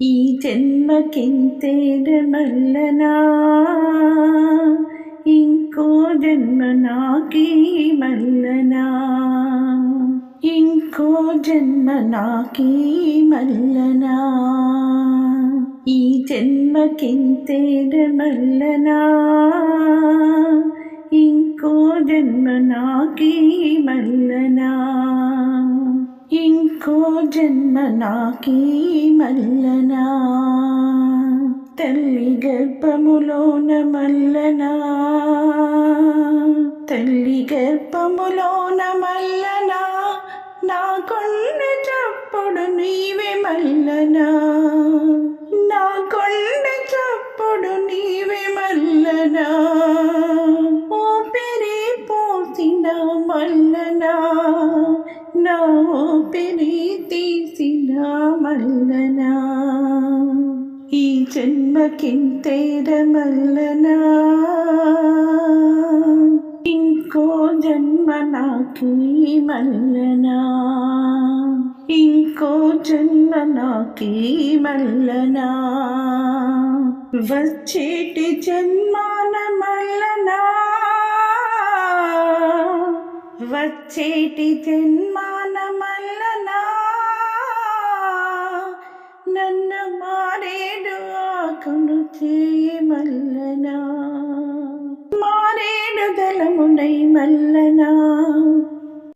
ఈ జన్మకింతేడ మల్లనా ఇంకో జన్మ నాకీ మల్లనా ఇంకో జన్మ నాకీ మల్లనా ఈ జన్మకింతేడ మల్లనా ఇంకో జన్మ నాకీ మల్లనా ఇంకో జన్మ నాకీ మల్ల గర్భములోన మల్లనా? తల్లి గర్భములోన మల్లనా? నా చప్పుడు నీవే మల్లనా? నా చప్పుడు నీవే మల్లనా? ఊపిరి పోసిన మల్లనా? నా ఊపిరి తీసిన మల్లనా? ఈ జన్మకింతేరమల్లనా ఇంకో జన్మ నాకీ మల్లనా ఇంకో జన్మ నాకీ మల్లనా వచ్చేటి జన్మాన మల్లనా? వచ్చేటి జన్మాన మల్లనా? ఆకును చేయి మల్లనా? మారేడు దళమునై మల్లనా?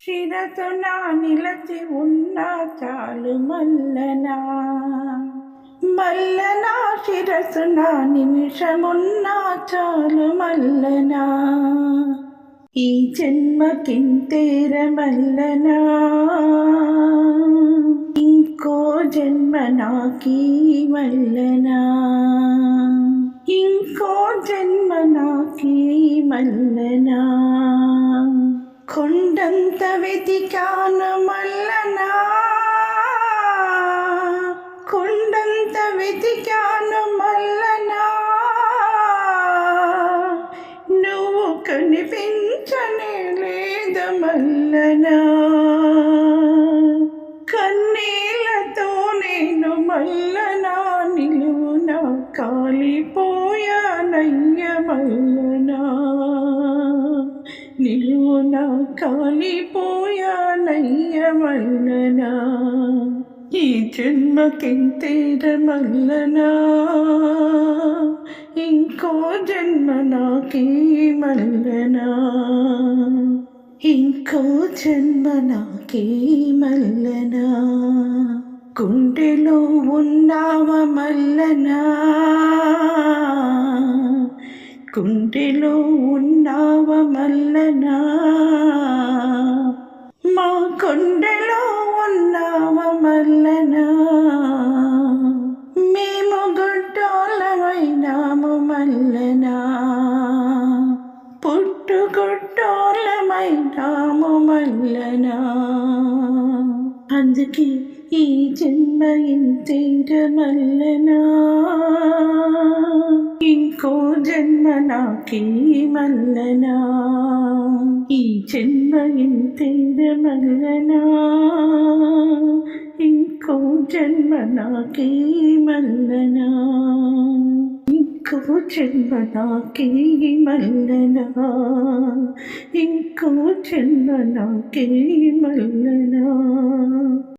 శిరసు నా నిలచి ఉన్నా చాలు మల్లనా? మల్లనా శిరసు నా నిమిషమున్నా చాలు మల్లనా? ఈ జన్మకింతేర మల్లనా? ఇంకో జన్మ నాకీ మల్లనా ఇంకో జన్మ నాకీ మల్లనా కొండంత వెతికాను మల్లనా? కొండంత వెతికాను మల్లనా? నువ్వు కనిపించనే లేదు మల్లనా? నేను మల్లనా నిలువున కాలిపోయానయ్య మల్లనా నిలువున కాలిపోయానయ్య మల్లనా ఈ జన్మకింతేర మల్లనా ఇంకో జన్మ నాకే మల్లనా ఇంకో జన్మ నాకే మల్లనా గుండెలో ఉన్నావ మల్లనా? గుండెలో ఉన్నావ మల్లనా? మా కుండెలో ఉన్నావ మల్లనా? మేము గుడ్డోళ్ళమైనాము మల్లనా? పుట్టు గుడ్డోళ్ళమైనాము మల్లనా? అందుకే ఈ జన్మ ఇంతేర మల్లనా ఇంకో జన్మ నాకీ మల్లనా ఈ జన్మ ఇంతేర మల్లనా ఇంకో జన్మ నాకీ మల్లనా ఇంకో జన్మ